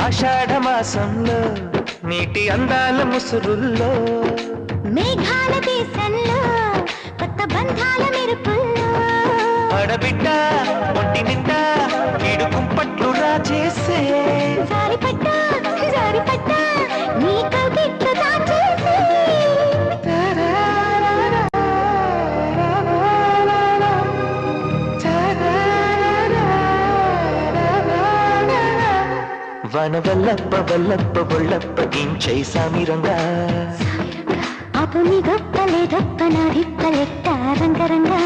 ఆషాఢ మాసంలో నీటి అందాల ముసురుల్లో. మేఘాల దేశంలో కొత్త బంధాల మెరుపుల్లో. ఆడబిడ్డ ఒంటి నిండా ఈడు కుంపట్లు రాజేసే జారిపడ్డా వన వల్లప్ప వల్లప్ప బొల్లప్ప గించై సామిరంగా అపు నీ గొప్పలే గొప్ప నా దిప్పలెట్ట రంగరంగా